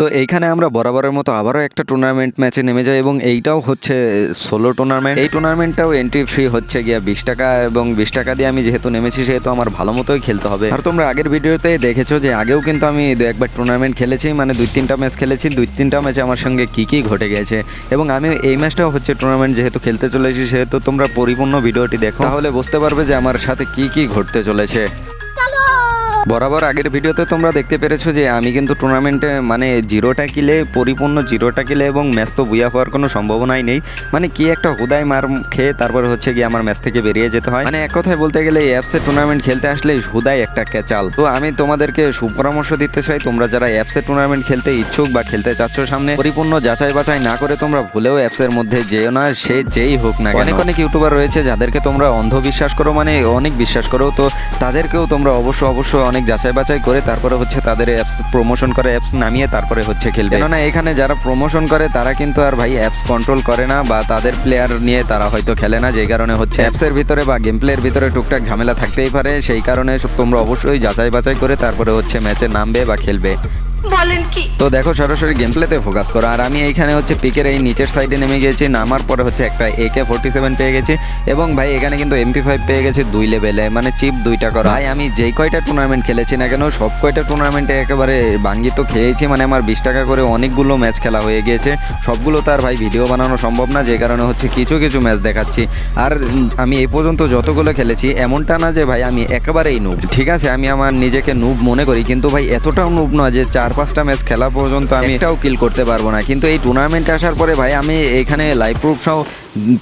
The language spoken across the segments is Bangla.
তো এইখানে আমরা বরাবরের মতো আবারও একটা টুর্নামেন্ট ম্যাচে নেমে যাই এবং এইটাও হচ্ছে সোলো টুর্নামেন্ট এই টুর্নামেন্টটাও এন্ট্রি ফ্রি হচ্ছে গিয়া বিশ টাকা এবং বিশ টাকা দিয়ে আমি যেহেতু নেমেছি, সেহেতু আমার ভালো মতোই খেলতে হবে। আর তোমরা আগের ভিডিওতে দেখেছ যে আগেও কিন্তু আমি দু একবার টুর্নামেন্ট খেলেছি মানে দুই তিনটা ম্যাচ খেলেছি। দুই তিনটা ম্যাচে আমার সঙ্গে কী কী ঘটে গেছে এবং আমি এই ম্যাচটাও হচ্ছে টুর্নামেন্ট যেহেতু খেলতে চলেছি, সেহেতু তোমরা পরিপূর্ণ ভিডিওটি দেখো। তাহলে বুঝতে পারবে যে আমার সাথে কি কি ঘটতে চলেছে। বরাবর আগের ভিডিওতে তোমরা দেখতে পেরেছ যে আমি কিন্তু টুর্নামেন্টে মানে জিরোটা কিলে পরিপূর্ণ জিরোটা কিলে এবং ম্যাচ তো বুয়া হওয়ার কোনো সম্ভাবনাই নেই। মানে কি একটা হুদায় মার খেয়ে তারপর হচ্ছে গিয়ে আমার ম্যাচ থেকে বেরিয়ে যেতে হয়। মানে এক কথায় বলতে গেলে এই অ্যাপসে টুর্নামেন্ট খেলতে আসলে হুদায় একটা ক্যাচাল তো আমি তোমাদেরকে সুপরামর্শ দিতে চাই, তোমরা যারা অ্যাপসে টুর্নামেন্ট খেলতে ইচ্ছুক বা খেলতে চাচ্ছ সামনে, পরিপূর্ণ যাচাই বাছাই না করে তোমরা ভুলেও অ্যাপসের মধ্যে যেও না, সে যেই হোক না। অনেক অনেক ইউটিউবার রয়েছে যাদেরকে তোমরা অন্ধবিশ্বাস করো মানে অনেক বিশ্বাস করো। তো তাদেরকেও তোমরা অবশ্য অবশ্য অনেক যাচাই বাছাই করে তারপরে হচ্ছে তাদের অ্যাপস প্রমোশন করে অ্যাপস নামিয়ে তারপরে হচ্ছে খেলবে। কেননা এখানে যারা প্রমোশন করে তারা কিন্তু আর ভাই অ্যাপস কন্ট্রোল করে না বা তাদের প্লেয়ার নিয়ে তারা হয়তো খেলে না যে কারণে হচ্ছে অ্যাপসের ভিতরে বা গেম প্লের ভিতরে টুকটাক ঝামেলা থাকতেই পারে। সেই কারণে তোমরা অবশ্যই যাচাই বাছাই করে তারপরে হচ্ছে ম্যাচে নামবে বা খেলবে। বলেন কি? তো দেখো, সরাসরি গেম প্লেতে ফোকাস করো। আর আমি এইখানে হচ্ছে পিকের এই নিচের সাইডে নেমে গেছি, নামার পরে হচ্ছে একটা একে ফোর্টি সেভেন পেয়ে গেছি। এবং ভাই, এখানে কিন্তু এমপি ফাইভ পেয়ে গেছি দুই লেভেলে মানে চিপ দুইটা করা। ভাই, আমি যেই কয়টা টুর্নামেন্ট খেলেছি না কেন, সব কয়টা টুর্নামেন্টে একেবারে বাঙ্গি তো খেয়েছি। মানে আমার বিশ টাকা করে অনেকগুলো ম্যাচ খেলা হয়ে গিয়েছে। সবগুলো তার ভাই ভিডিও বানানো সম্ভব না, যে কারণে হচ্ছে কিছু কিছু ম্যাচ দেখাচ্ছি। আর আমি এই পর্যন্ত যতগুলো খেলেছি, এমনটা না যে ভাই, আমি একেবারেই নুব ঠিক আছে, আমি আমার নিজেকে নুব মনে করি, কিন্তু ভাই, এতটাও নুব নয় যে চার পাঁচটা ম্যাচ খেলা পর্যন্ত আমি এটাও কিল করতে পারব না। কিন্তু এই টুর্নামেন্টে আসার পরে ভাই, আমি এখানে লাইভ প্রুফ সহ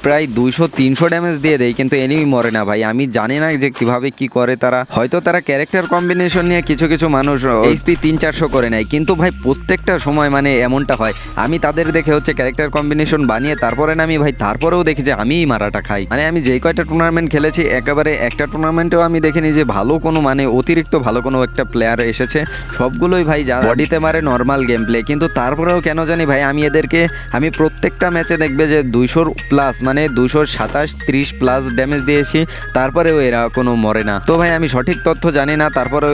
প্রায় দুইশো তিনশো ড্যামেজ দিয়ে দেয় কিন্তু এনিমি মরে না ভাই। আমি জানি না যে কীভাবে কি করে তারা। হয়তো তারা ক্যারেক্টার কম্বিনেশন নিয়ে কিছু কিছু মানুষ এইচপি তিন চারশো করে নেয়। কিন্তু ভাই প্রত্যেকটা সময় মানে এমনটা হয়। আমি তাদের দেখে হচ্ছে ক্যারেক্টার কম্বিনেশন বানিয়ে তারপরে নামি ভাই তারপরেও দেখি যে আমিই মারাটা খাই। মানে আমি যেই কয়টা টুর্নামেন্ট খেলেছি একেবারে একটা টুর্নামেন্টেও আমি দেখিনি যে ভালো কোনো মানে অতিরিক্ত ভালো কোনো একটা প্লেয়ার এসেছে। সবগুলোই ভাই যা বডিতে মারে নর্মাল গেম প্লে কিন্তু তারপরেও কেন জানি ভাই আমি এদেরকে আমি প্রত্যেকটা ম্যাচে দেখবে যে দুইশোর প্লাস মানে দুশো সাতাশ, ত্রিশ প্লাস ড্যামেজ দিয়েছি, তারপরেও এরা কোনো মরে না। তো ভাই, আমি সঠিক তথ্য জানি না, তারপরেও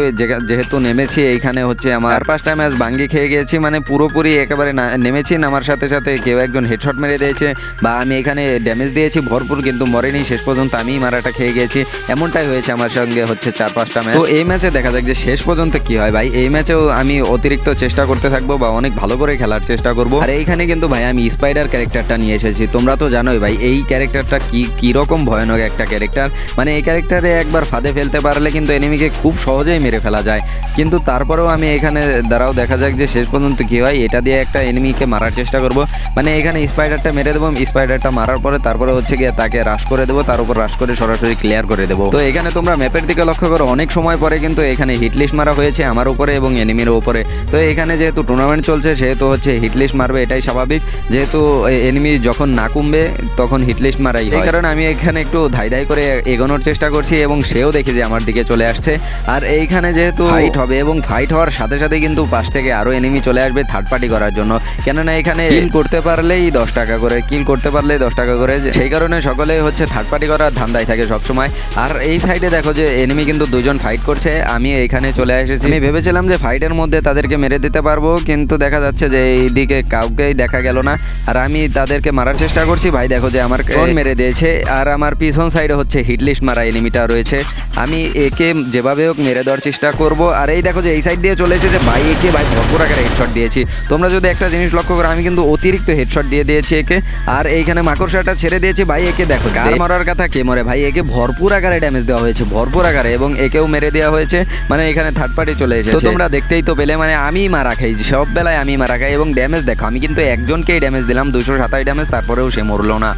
যেহেতু নেমেছি, এইখানে হচ্ছে আমার পাঁচটা ম্যাচ ভাঙ্গি খেয়ে গিয়েছি মানে পুরোপুরি একেবারে নেমেছি নামার সাথে সাথে কেউ একজন হেডশট মেরে দিয়েছে, বা আমি এখানে ড্যামেজ দিয়েছি, ভরপুর কিন্তু মরেনি, শেষ পর্যন্ত আমিই মারাটা খেয়ে গিয়েছি, এমনটাই হয়েছে আমার সঙ্গে হচ্ছে চার পাঁচটা ম্যাচ তো এই ম্যাচে দেখা যাক যে শেষ পর্যন্ত কি হয় ভাই, এই ম্যাচেও আমি অতিরিক্ত চেষ্টা করতে থাকব, বা অনেক ভালো করে খেলার চেষ্টা করব। আর এইখানে কিন্তু ভাই, আমি স্পাইডার ক্যারেক্টারটা নিয়ে এসেছি, তোমরা তো জানোই ভাই, এই ক্যারেক্টারটা কি কি রকম ভয়ানক একটা ক্যারেক্টার মানে এই ক্যারেক্টারে একবার ফাঁদে ফেলতে পারলে কিন্তু এনিমিকে খুব সহজেই মেরে ফেলা যায়। কিন্তু তারপরেও আমি এখানে দ্বারাও দেখা যাক যে শেষ পর্যন্ত কী হয়। এটা দিয়ে একটা এনিমিকে মারার চেষ্টা করব। মানে এখানে স্পাইডারটা মেরে দেবো স্পাইডারটা মারার পরে তারপরে হচ্ছে গিয়ে তাকে রাশ করে দেবো, তার উপর রাশ করে সরাসরি ক্লিয়ার করে দেবো। তো এখানে তোমরা ম্যাপের দিকে লক্ষ্য করো, অনেক সময় পরে কিন্তু এখানে হিটলিস্ট মারা হয়েছে আমার উপরে এবং এনিমির উপরে। তো এখানে যেহেতু টুর্নামেন্ট চলছে, সেহেতু হচ্ছে হিটলিস্ট মারবে, এটাই স্বাভাবিক। যেহেতু এনিমি যখন না কমবে তখন হিটলিস্ট মারাই এই কারণে আমি এখানে একটু ধাই ধাই করে এগোনোর চেষ্টা করছি এবং সেও দেখি যে আমার দিকে চলে আসছে। আর এইখানে যেহেতু ফাইট হবে এবং ফাইট হওয়ার সাথে সাথে কিন্তু পাশ থেকে আরও এনিমি চলে আসবে থার্ড পার্টি করার জন্য। কেননা এখানে কিল করতে পারলেই দশ টাকা করে কিল করতে পারলেই দশ টাকা করে সেই কারণে সকলে হচ্ছে থার্ড পার্টি করার ধান্দায় থাকে সবসময়। আর এই সাইডে দেখো যে এনিমি কিন্তু দুজন ফাইট করছে আমি এখানে চলে এসেছি। আমি ভেবেছিলাম যে ফাইটের মধ্যে তাদেরকে মেরে দিতে পারব কিন্তু দেখা যাচ্ছে যে এইদিকে কাউকেই দেখা গেল না। আর আমি তাদেরকে মারার চেষ্টা করছি ভাই দেখো যে আমার কোন মেরে দিয়েছে আর আমার পিছন সাইডে হচ্ছে হিটলিস্ট মারা এনিমিটা রয়েছে। আমি একে যেভাবে হোক মেরে দেওয়ার চেষ্টা করব। আর এই দেখো যে এই সাইড দিয়ে চলেছে যে ভাই একে ভাই ভরপুর আকারে হেডশট দিয়েছি। তোমরা যদি একটা জিনিস লক্ষ্য করো আমি কিন্তু অতিরিক্ত হেডশট দিয়ে দিয়েছি একে। আর এইখানে মাকড়সাটা ছেড়ে দিয়েছি ভাই একে দেখো কার মরার কথা কে মরে? ভাই একে ভরপুর আকারে ড্যামেজ দেওয়া হয়েছে ভরপুর আকারে এবং একেও মেরে দেওয়া হয়েছে। মানে এখানে থার্ড পার্টি চলে এসেছে। তো তোমরা দেখতেই তো পেলে মানে আমি মারা খাই সব বেলায় আমি মারা খাই এবং ড্যামেজ দেখো আমি কিন্তু একজনকেই ড্যামেজ দিলাম দুশো সাতাশ ড্যামেজ তারপরেও সে মরলো না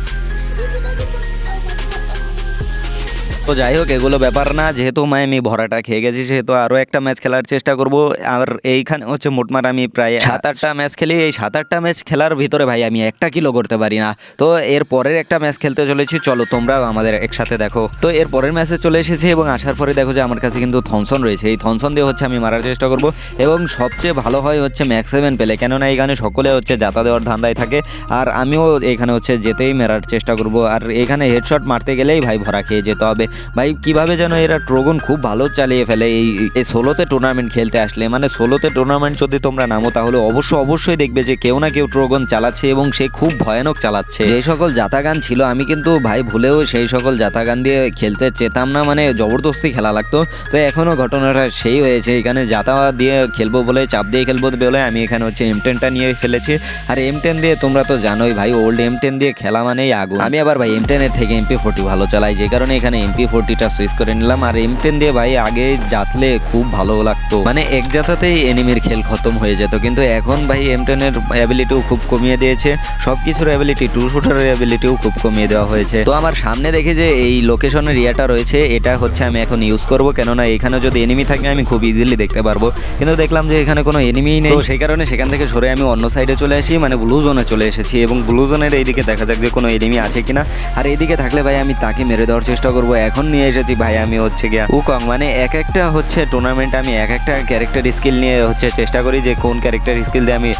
তো যাই হোক এগুলো ব্যাপার না। যেহেতু আমি ভরাটা খেয়ে গেছি সেহেতু আরও একটা ম্যাচ খেলার চেষ্টা করব। আর এইখানে হচ্ছে মোটমাট আমি প্রায় সাত আটটা ম্যাচ খেলি। এই সাত আটটা ম্যাচ খেলার ভিতরে ভাই আমি একটা কিলো করতে পারি না। তো এর পরের একটা ম্যাচ খেলতে চলেছি। চলো তোমরাও আমাদের একসাথে দেখো। তো এর পরের ম্যাচে চলে এসেছি এবং আসার পরে দেখো যে আমার কাছে কিন্তু থনসন রয়েছে। এই থনসন দিয়ে হচ্ছে আমি মারার চেষ্টা করব। এবং সবচেয়ে ভালো হয় হচ্ছে ম্যাক্স সেভেন পেলে। কেননা এখানে সকলে হচ্ছে যাতা দেওয়ার ধান্দায় থাকে। আর আমিও এখানে হচ্ছে যেতেই মেরার চেষ্টা করব। আর এখানে হেডশট মারতে গেলেই ভাই ভরা খেয়ে যেতে হবে। ভাই, কীভাবে যেন এরা ট্রোগন খুব ভালো চালিয়ে ফেলে এই এই ষোলোতে টুর্নামেন্ট খেলতে আসলে। মানে ষোলোতে টুর্নামেন্ট যদি তোমরা নামো, তাহলে অবশ্য অবশ্যই দেখবে যে কেউ না কেউ ট্রোগন চালাচ্ছে এবং সে খুব ভয়ানক চালাচ্ছে। যে সকল জাতাগান ছিল, আমি কিন্তু ভাই ভুলেও সেই সকল জাতাগান দিয়ে খেলতে চেতাম না মানে জবরদস্তি খেলা লাগতো। তো এখনও ঘটনাটা সেই হয়েছে, এখানে জাতা দিয়ে খেলব বলে, চাপ দিয়ে খেলব বলে আমি এখানে হচ্ছে এম টেনটা নিয়ে ফেলেছি। আর এম টেন দিয়ে তোমরা তো জানোই ভাই ওল্ড এম টেন দিয়ে খেলা মানেই আগুন। আমি আবার ভাই এম টেনের থেকে এমপি ফোর্টি ভালো চালাই, যে কারণে এখানে এমপি ফোর্টিটা সুইচ করে নিলাম। আর এম টেন দিয়ে ভাই আগে জাতলে খুব ভালো লাগতো। মানে এক জাতাতেই এনিমির খেল খতম হয়ে যেত। কিন্তু এখন ভাই এম টেনের অ্যাবিলিটিও খুব কমিয়ে দিয়েছে। সব কিছুর অ্যাবিলিটি টু শুটারের অ্যাবিলিটিও খুব কমিয়ে দেওয়া হয়েছে। তো আমার সামনে দেখে যে এই লোকেশনের ইয়েটা রয়েছে, এটা হচ্ছে আমি এখন ইউজ করব। কেননা এখানে যদি এনিমি থাকে, আমি খুব ইজিলি দেখতে পারব। কিন্তু দেখলাম যে এখানে কোনো এনিমিই নেই। সেই কারণে সেখান থেকে সরে আমি অন্য সাইডে চলে আসি মানে ব্লু জোনে চলে এসেছি। এবং ব্লু জোনের এইদিকে দেখা যাক যে কোনো এনিমি আছে কিনা। আর এইদিকে থাকলে ভাই আমি তাকে মেরে দেওয়ার চেষ্টা করব। এখন নিয়ে এসেছি ভাই, আমি হচ্ছে গিয়া উকং মানে এক একটা হচ্ছে টুর্নামেন্ট আমি এক একটা ক্যারেক্টার স্কিল নিয়ে হচ্ছে চেষ্টা করি যে কোন ক্যারেক্টার স্কিল দিয়ে আমি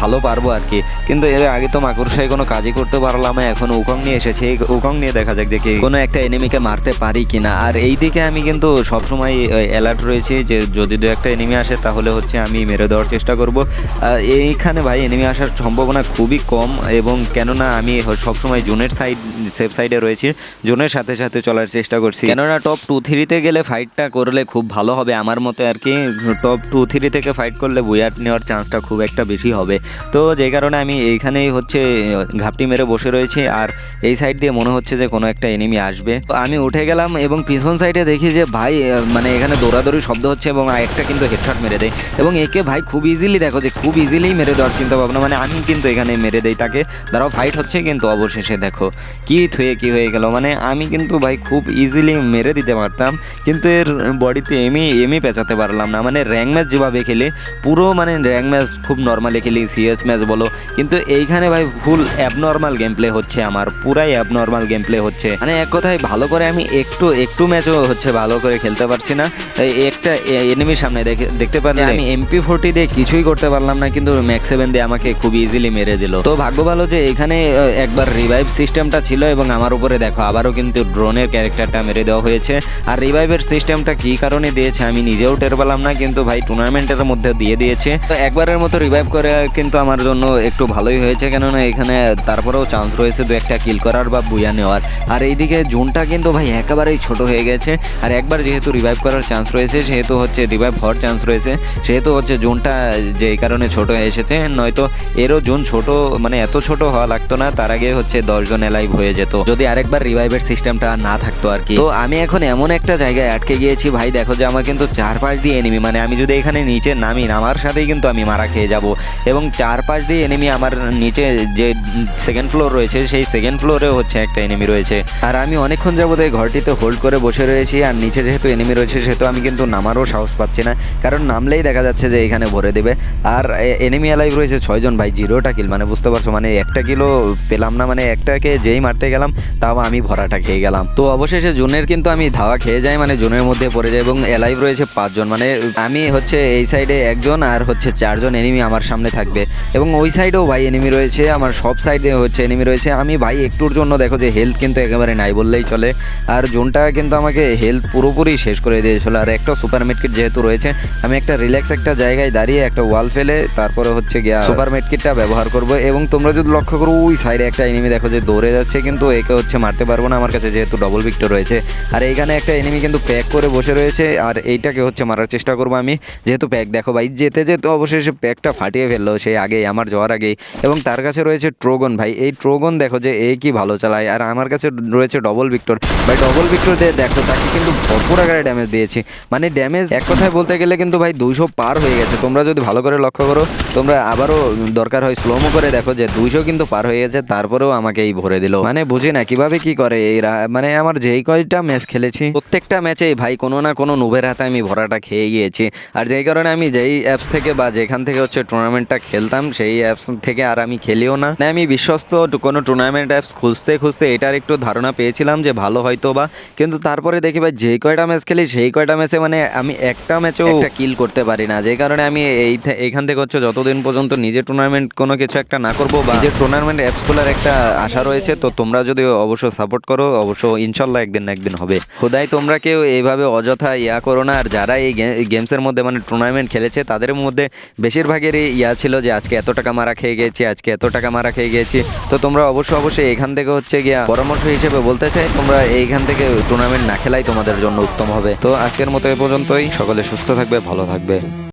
ভালো পারব আর কি। কিন্তু এর আগে তো মাকড়সায় কোনো কাজই করতে পারলাম এখন উকং নিয়ে এসেছি। এই উকং নিয়ে দেখা যাক কি কোনো একটা এনিমিকে মারতে পারি কিনা। আর এই দিকে আমি কিন্তু সবসময় অ্যালার্ট রয়েছি যে যদি দু একটা এনিমি আসে তাহলে হচ্ছে আমি মেরে দেওয়ার চেষ্টা করব। এইখানে ভাই এনিমি আসার সম্ভাবনা খুবই কম এবং কেননা আমি সবসময় জোনের সাইড সেফ সাইডে রয়েছি। জোনের সাথে সাথে চলার চেষ্টা করছি। কেননা টপ টু থ্রিতে গেলে ফাইটটা করলে খুব ভালো হবে আমার মতে আর কি। টপ টু থ্রি থেকে ফাইট করলে বুয়াট নেওয়ার চান্সটা খুব একটা বেশি হবে। তো যে কারণে আমি এইখানেই হচ্ছে, ঘাপটি মেরে বসে রয়েছি আর এই সাইড দিয়ে মনে হচ্ছে যে কোনো একটা এনিমি আসবে। আমি উঠে গেলাম এবং পিছন সাইডে দেখি যে ভাই মানে এখানে দৌড়াদৌড়ি শব্দ হচ্ছে এবং একটা কিন্তু হেডশট মেরে দেয়। এবং একে ভাই খুব ইজিলি দেখো যে খুব ইজিলি মেরে দেওয়ার চিন্তা ভাবনা মানে আমি কিন্তু এখানে মেরে দেই তাকে। দাঁড়াও ফাইট হচ্ছে কিন্তু অবশেষে দেখো। কি থুয়ে কি হয়ে গেল মানে আমি কিন্তু ভাই খুব ইজিলি মেরে দিতে পারতাম। কিন্তু এর বডিতে এমই এমই পেঁচাতে পারলাম না। মানে র্যাঙ্ক ম্যাচ যেভাবে খেলি পুরো মানে র্যাঙ্ক ম্যাচ খুব নর্মালি খেলি সিএস ম্যাচ বলো। কিন্তু এইখানে ভাই ফুল অ্যাবনর্মাল গেম প্লে হচ্ছে আমার পুরাই অ্যাবনর্মাল গেম প্লে হচ্ছে। মানে এক কথায় ভালো করে আমি একটু একটু ম্যাচও হচ্ছে ভালো করে খেলতে পারছি না। একটা এনিমির সামনে দেখে দেখতে পারলে আমি এমপি ফোর্টি দিয়ে কিছুই করতে পারলাম না কিন্তু ম্যাক্স সেভেন দিয়ে আমাকে খুব ইজিলি মেরে দিল। তো ভাগ্য ভালো যে এখানে একবার রিভাইভ সিস্টেমটা ছিল এবং আমার উপরে দেখো আবারও কিন্তু ড্রোনের ক্যারেক্টারটা মেরে দেওয়া হয়েছে। আর রিভাইভের সিস্টেমটা কি কারণে দিয়েছে আমি নিজেও টের পেলাম না, কিন্তু ভাই টুর্নামেন্টের মধ্যে দিয়ে দিয়েছে। তো একবারের মতো রিভাইভ করে কিন্তু আমার জন্য একটু ভালোই হয়েছে, কেননা এখানে তারপরেও চান্স রয়েছে দু একটা কিল করার বা বুয়া নেওয়ার। আর এইদিকে জোনটা কিন্তু ভাই একেবারেই ছোট হয়ে গেছে। আর একবার যেহেতু রিভাইভ করার চান্স রয়েছে, সেহেতু হচ্ছে রিভাইভ হওয়ার চান্স রয়েছে। সেহেতু হচ্ছে জোনটা যে কারণে ছোট হয়ে এসেছে, নয়তো এরও জোন ছোট মানে এত ছোট হওয়া লাগতো না, তার আগে হচ্ছে দশজন এলাইভ হয়ে যেত। যদি আরেকবার রিভাইভের সিস্টেমটা না থাকতো আর কি। তো আমি এখন এমন একটা জায়গায় আটকে গিয়েছি, ভাই দেখো যে আমার কিন্তু চার পাশ দিয়ে এনিমি মানে আমি যদি এখানে নিচে নামি আমার সাথেই কিন্তু আমি মারা খেয়ে যাব। এবং চার পাশ দিয়ে এনিমি আমার নিচে যে সেকেন্ড ফ্লোর রয়েছে, সেই সেকেন্ড ফ্লোরে হচ্ছে একটা এনিমি রয়েছে। আর আমি অনেকক্ষণ যাবত এই ঘরটিতে হোল্ড করে বসে রয়েছি, আর নিচে যেহেতু এনিমি রয়েছে, সেহেতু আমি কিন্তু নামারও সাহস পাচ্ছি না, কারণ নামলেই দেখা যাচ্ছে যে এখানে ভরে দেবে। আর এনিমি অ্যালাইভ রয়েছে ছয়জন ভাই জিরোটা কিল মানে বুঝতে পারছ মানে একটা কিলো পেলাম না মানে একটাকে যেই মারতে গেলাম, তাও আমি ভরাটা খেয়ে গেলাম। তো অবশেষে জুনের কিন্তু আমি ধাওয়া খেয়ে যাই মানে জুনের মধ্যে পড়ে যাই এবং অ্যালাইভ রয়েছে পাঁচজন। মানে আমি হচ্ছে এই সাইডে একজন আর হচ্ছে চারজন এনিমি আমার সামনে থাকবে। এবং ওই সাইডেও ভাই এনিমি রয়েছে, আমার সব সাইডে হচ্ছে এনিমি রয়েছে। আমি ভাই একটুর জন্য দেখো যে হেলথ কিন্তু একেবারে নাই বললেই চলে। আর জোনটা কিন্তু আমাকে হেলথ পুরোপুরি শেষ করে দিয়েছিল। আর একটা সুপার মেডকিট যেহেতু রয়েছে, আমি একটা রিল্যাক্স একটা জায়গায় দাঁড়িয়ে একটা ওয়াল ফেলে তারপরে হচ্ছে গিয়া সুপার মেডকিটটা ব্যবহার করব। এবং তোমরা যদি লক্ষ্য করো, ওই সাইডে একটা এনিমি দেখো যে দৌড়ে যাচ্ছে, কিন্তু একে হচ্ছে মারতে পারব না। আমার কাছে যেহেতু ডবল ভিক্টর রয়েছে। আর এইখানে একটা এনিমি কিন্তু প্যাক করে বসে রয়েছে, আর এইটাকে হচ্ছে মারার চেষ্টা করব আমি। যেহেতু প্যাক দেখো ভাই, যেতে যেতে অবশেষে প্যাকটা ফাটিয়ে ফেলল সেই আগেই, আমার যাওয়ার আগেই। এবং তার কাছে রয়েছে ট্রোগন ভাই। এই ট্রোগন দেখো যে এই কি ভালো চালায়, আর আমার কাছে রয়েছে ডবল ভিক্টর ভাই ডবল ভিক্টর দিয়ে দেখো, তাকে কিন্তু ভরপুর আকারে ড্যামেজ দিয়েছি। মানে ড্যামেজ এক কথায় বলতে গেলে কিন্তু ভাই দুইশো পার হয়ে গেছে। তোমরা যদি ভালো করে লক্ষ্য করো, তোমরা আবারও দরকার হয় স্লোমো করে দেখো যে দুইশো কিন্তু পার হয়ে গেছে, তারপরেও আমাকে এই ভরে দিল। মানে বুঝি না কীভাবে কি করে এরা মানে আমার যেই কয়টা ম্যাচ খেলেছি? প্রত্যেকটা ম্যাচেই ভাই কোনো না কোনো নুবের হাতে আমি ভরাটা খেয়ে গিয়েছি। আর যেই কারণে আমি যেই অ্যাপস থেকে বা যেখান থেকে হচ্ছে টুর্নামেন্টটা খেলতাম সেই অ্যাপস থেকে আর আমি খেলিও না। না আমি বিশ্বস্ত কোনো টুর্নামেন্ট অ্যাপস খুঁজতে খুঁজতে এটার একটু ধারণা পেয়েছিলাম যে ভালো হয়তো বা। কিন্তু তারপরে দেখি ভাই যে কয়টা ম্যাচ খেলি সেই কয়টা ম্যাচে মানে আমি একটা ম্যাচও একটা কিল করতে পারি না। যে কারণে আমি এই এইখান থেকে হচ্ছে যতদিন পর্যন্ত নিজে টুর্নামেন্ট কোনো কিছু একটা না করব বা নিজের টুর্নামেন্ট অ্যাপসগুলোর একটা আশা রয়েছে তো তোমরা যদি অবশ্য সাপোর্ট করো অবশ্য ইনশাল্লাহ একদিন না একদিন হবে। খোদাই, তোমরা কেউ এইভাবে অযথা ইয়া করো না। আর যারা এই গেমসের মধ্যে মানে টুর্নামেন্ট খেলেছে, তাদের মধ্যে বেশিরভাগেরই ইয়া ছিল যে, আজকে এত টাকা মারা খেয়ে গেছি, আজকে এত টাকা মারা খেয়ে গেছি। তো তোমরা অবশ্যই অবশ্যই এখান থেকে হচ্ছে গিয়া পরামর্শ হিসেবে বলতে চাই, তোমরা এইখান থেকে টুর্নামেন্ট না খেলাই তোমাদের জন্য উত্তম হবে। তো আজকের মতো এ পর্যন্তই। সকলে সুস্থ থাকবে, ভালো থাকবে।